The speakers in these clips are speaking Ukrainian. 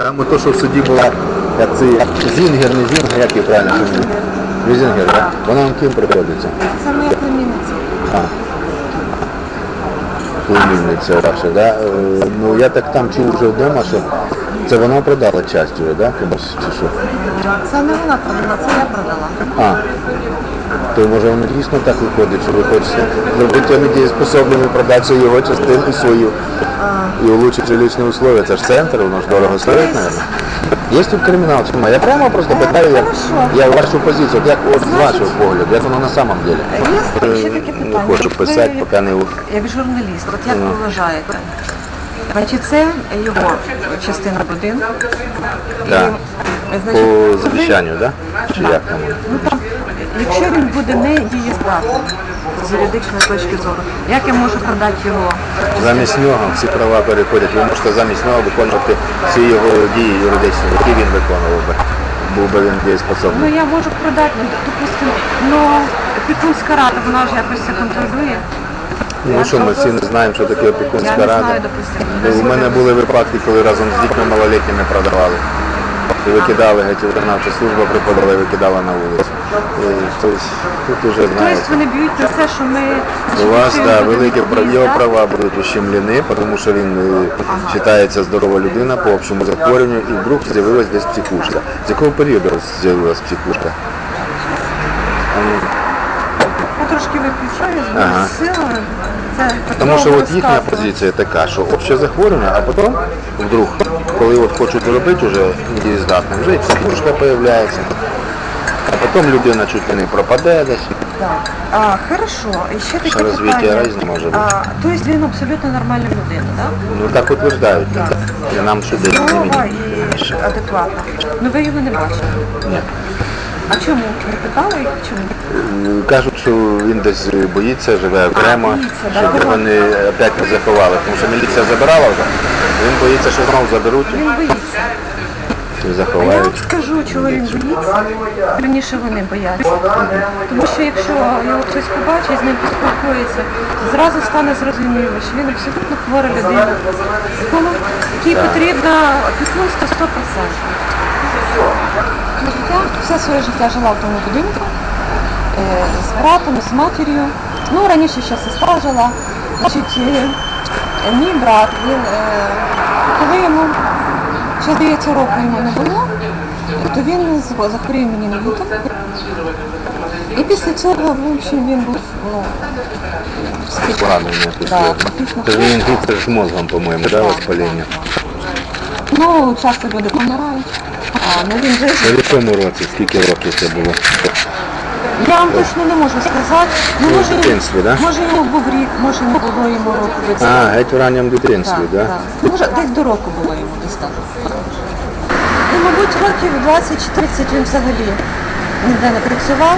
Там то, що в суді була, як це Зінгер, не Зінгер, як її правильно фамілія? Не Зінгер, так? Вона вам ким приходиться? Це моя племінниця. А. Племінниця ваша, да? Е, Ну я так там чув вже вдома, що це вона продала часть вже, да? Комусь чи що? Це не вона продала, це я продала. А. То може воно дійсно так виходить, що ви хочете зробити недієспособними продати його частину свою і улучшити жилищні условия. Це ж центр, воно ж дорого стоїть, мабуть. Є тут кримінал немає? Я прямо просто питаю, як, я вашу позицію, як от з вашого погляду, як воно на самом деле. Є ще таке Не питання. хочу писати, поки не у- Як журналіст, от як Ну. ви вважаєте? Значить, це його частина будинку. І, Так. значить, по завіщанню, да? Чи як там? Ну там, якщо він буде не дієздатним з юридичної точки зору, як я можу продати його? Замість нього всі права переходять. Ви можете замість нього виконувати всі його дії юридичні, які він виконував би. Був би він Ну я можу продати, допустимо, ну опікунська рада, вона ж якось це контролює. Ну що ми всі не знаємо, що таке Я опікунська не рада. знаю, допустимо. Ну, У мене були випадки, коли разом з дітьми малолітніми продавали. І викидали, виконавча служба приходила і викидала на вулицю. І, тобто, тут уже знаєте. Тобто вони б'ють на все, що ми... У вас так, да, великі його права будуть ущемлені, тому що він е, вважається здорова людина по общому захворюванню і вдруг з'явилась десь психушка. З якого періоду з'явилась психушка? Трошки виключаю, зберу Ага. сили. Це Тому що от їхня позиція така, що обще захворювання, а потім вдруг, коли от хочуть зробити вже недієздатним, вже і психушка з'являється. А потім людина чуть ли не пропаде десь. Так. А, хорошо. І ще таке розвиття питання. різне може бути. А, тобто він абсолютно нормальна людина, так? Ну так утверждають. І нам сюди не Здорова мені. і адекватна. Ну ви його не бачили? Ні. А чому? Ви питали чому? Е, Кажуть, що він десь боїться, живе окремо, щоб його не опять не заховали, тому що міліція забирала вже. Він боїться, що знову заберуть Він боїться. і А я вам скажу, чого він боїться. Раніше вони бояться. Тому що якщо його хтось побачить, з ним поспілкується, зразу стане зрозуміло, що він абсолютно хвора людина, якій потрібна опікунство 100%. Я все своє життя жила в тому будинку е, з братом, з матір'ю. Ну, раніше ще сестра жила. Значить, е, мій брат, він, е, коли йому ще здається року йому не було, то він захворів менінгітом. І після цього в общем, він був ну, не Да, Це ж він це ж мозгом, по-моєму, да, воспаління. Ну, часто люди помирають. А, ну він жив. в якому році, скільки років це було? Я вам точно не можу сказати. Ну, Ну, в може, дитинстві, да? може йому був рік, може не було йому року. десь. А, геть в ранньому дитинстві, Так, да? так. Може, десь до року було йому десь так. І, мабуть, років 20 чи 30 він взагалі ніде не працював.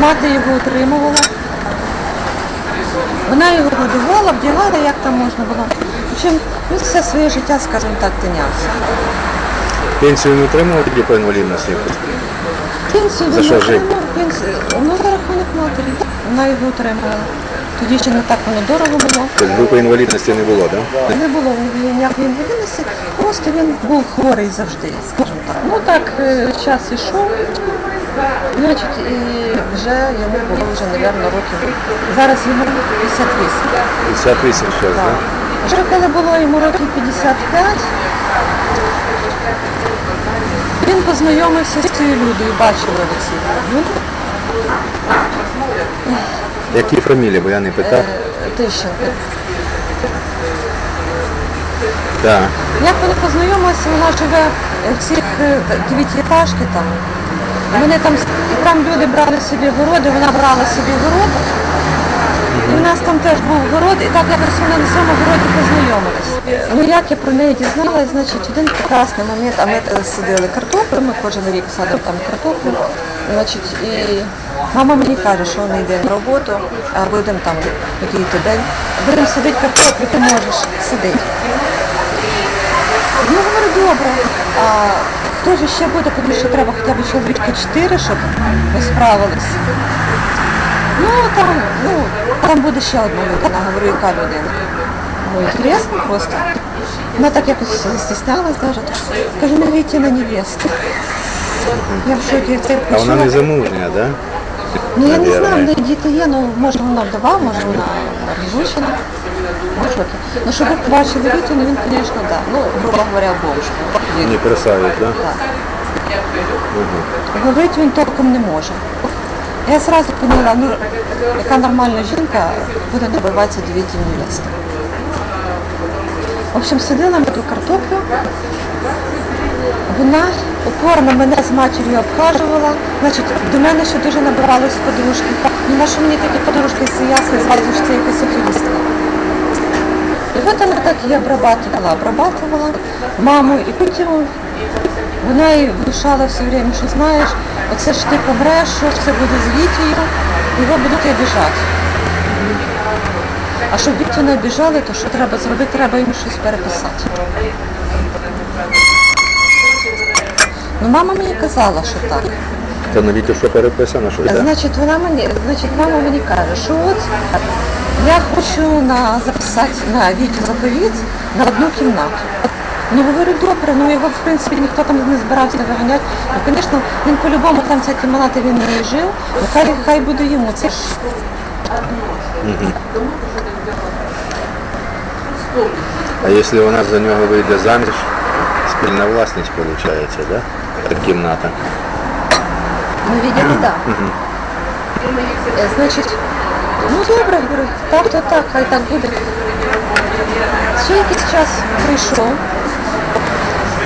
Мати його утримувала. Вона його годувала, вдягала, як там можна було. В він все своє життя, скажімо так, тинявся. Пенсію не отримував тоді по інвалідності? Пенсію За що жив? пенсію, ну, за рахунок матері. Вона його утримувала. Тоді ще не так воно дорого було. Тобто групи інвалідності не було, так? Не було ніякої інвалідності, просто він був хворий завжди, скажімо так. Ну так, е, час ішов, значить, і вже йому було вже, мабуть, років. Зараз йому 58. 58 зараз, Так. так? Вже коли було йому років 55, він познайомився з цією людою, бачили оці. Які фамілії, бо я не питав. Е, Тищенко. Так. Як вони познайомилися, вона живе в цих е, там. Вони там там люди брали собі городи, вона брала собі город. І в нас там теж був город, і так якось вони на цьому городі познайомились. Ну як я про неї дізналась, значить, один прекрасний момент, а ми е, садили картоплю, ми кожен рік садимо там картоплю. Значить, і мама мені каже, що вона йде на роботу, а будемо там який-то день. Будемо садити картоплю, ти можеш сидити. Ну, говорю, добре. А хто ж ще буде, тому що треба хоча б чоловіка чотири, щоб ми справились. Ну, там, ну, там буде ще одна людина, говорю, яка людина. ну, інтересно просто. Вона так якось стіснялась даже. Каже, не вийти на невесту. Я в шокі це А вона не замужня, да? Ну я не знаю, де діти є, ну може вона вдова, може вона розлучена. Ну ти? Ну щоб ви побачили Вітю, ну він, звісно, да. Ну, грубо говоря, бомж. Не красавець, да? Так. Угу. Говорити він толком не може. Я одразу поняла, ну, яка нормальна жінка буде добиватися дивіться невести. В общем, сидила на ту картоплю. Вона упорно мене з матір'ю обхажувала. Значить, до мене ще дуже набиралось подружки. Ну, на що мені такі подружки, якщо ясно, зразу ж це якась аферистка. І от вона так її обрабатувала, обрабатувала маму, і потім вона їй внушала все время, що знаєш, оце ж ти помреш, що це буде з Вітєю, його будуть обіжати. А щоб Вітю не обіжали, то що треба зробити? Треба йому щось переписати. Ну, мама мені казала, що так. Та на відео що переписано, що йде? Значить, вона мені, значить, мама мені каже, що от я хочу на, записати на заповіт на одну кімнату. Ну, говорю, добре, ну його, в принципі, ніхто там не збирався виганяти. Ну, звісно, він по-любому там ця кімната він не жив, ну хай, хай буде йому. Це ж А якщо вона за нього вийде заміж, спільна власність виходить, да? Та кімната. Ну, видимо, да. Е, Значить, ну добре, говорю, так, то так, хай так буде. Ще якийсь час прийшов.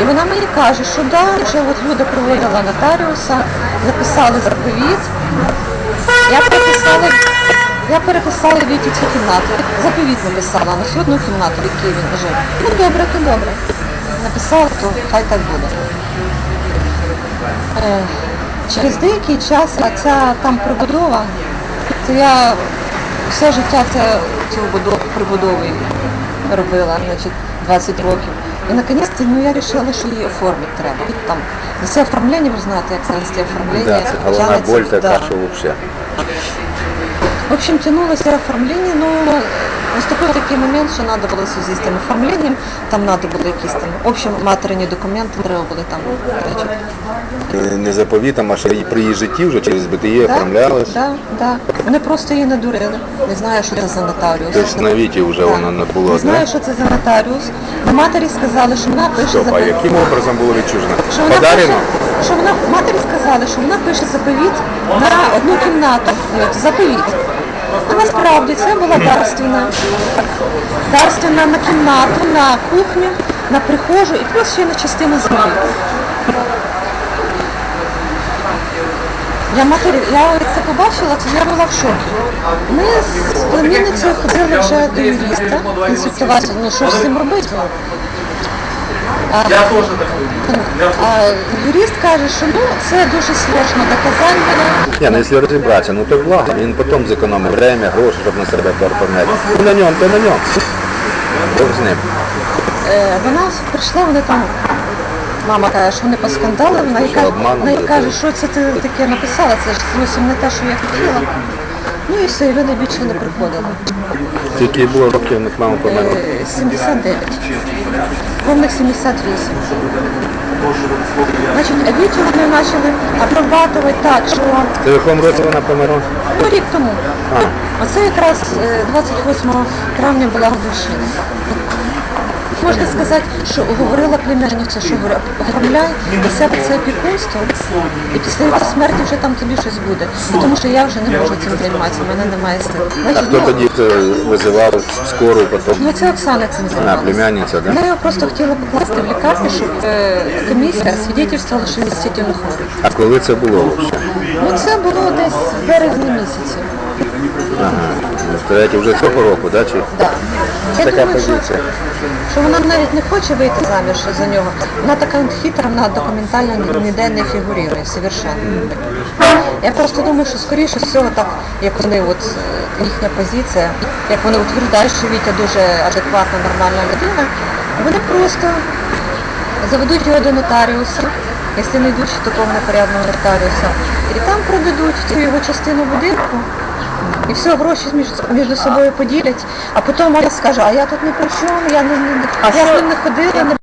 І вона мені каже, що да, вже от Люда проводила нотаріуса, записали заповіт. Я переписала, я переписала Віті цю кімнату. Заповіт написала на всю одну кімнату, в якій він жив. Ну добре, то добре. Написала, то хай так буде. Е, Через деякий час, ця там прибудова, то я все життя це цю будову прибудови робила, значить, 20 років. І наконець ну, я вирішила, що її оформити треба. Там, це оформлення, ви знаєте, як це оформлення. Да, це головна боль така, що взагалі. В общем, тянулося оформление, но наступил такий момент, що треба було в связи з тим оформленням, там треба було якісь там, в общем, материні документи треба були там. значить, Не заповітом, а що і при її житті вже через БТІ оформлялась. Да, да. Вони просто її надурили. Не знаю, що це за нотаріус. Тобто на Віті вже Да. воно не було, Не знаю, да? що це за нотаріус. Матері сказали, що вона пише Стоп, а яким образом було відчужено? Що вона Подарено? пише, що вона матері сказали, що вона пише заповіт на одну кімнату. От, Заповіт. А насправді це була дарственна. Дарственна на кімнату, на кухню, на прихожу і плюс ще на частину землі. Я матері, я це побачила, це я була в шокі. Ми з племінницею ходили вже до юриста, консультуватися, ну що з цим робити. А, Я тоже такой. Я а юрист каже, що ну це дуже сложно доказання. Ні, ну якщо розібратися, ну то благо. Він потім зекономив время, гроші, щоб на себе переформляти. Ну на ньому, то на ньому. Бог з ним. Е, Вона прийшла, вони там. Мама каже, що вони поскандали, вона їй каже, вона їй каже, що це ти таке написала, це ж зовсім не те, що я хотіла. Ну і все, і вони більше не приходили. Тільки було років, як мама померла. Е, 79. Повних 78. Значить, вітю вони почали обрабатувати так, що в якому році вона померла? ну, рік тому. А. Оце якраз е, 28 травня була годовщина. Можна сказати, що говорила племянниця, що оформляй себе це опікунство, і після смерті вже там тобі щось буде. Тому що я вже не можу цим займатися, в мене немає сил. А хто ну, тоді визивав скору потім? Ну, це Оксана цим А, займалася. племянниця, да? Я просто хотіла покласти в лікарню, щоб е, комісія свідчила, що дійсно хворий. А коли це було взагалі? Ну, це було десь в березні місяці. Ага. Стоять вже цього року, да? Чи? Да. Я Така думаю, що, позиція. що вона навіть не хоче вийти заміж за нього. Вона така хитра, вона документально ніде не фігурує, совершенно. Я просто думаю, що скоріше всього, так як вони, от е, їхня позиція, як вони утверждають, що Вітя дуже адекватна, нормальна людина, вони просто заведуть його до нотаріуса, якщо не йдуть такого непорядного нотаріуса, і там продадуть цю його частину будинку І все, гроші між, між собою поділять, а потім вона скаже, а я тут не при чому, я не, не, А я що- не ходила, не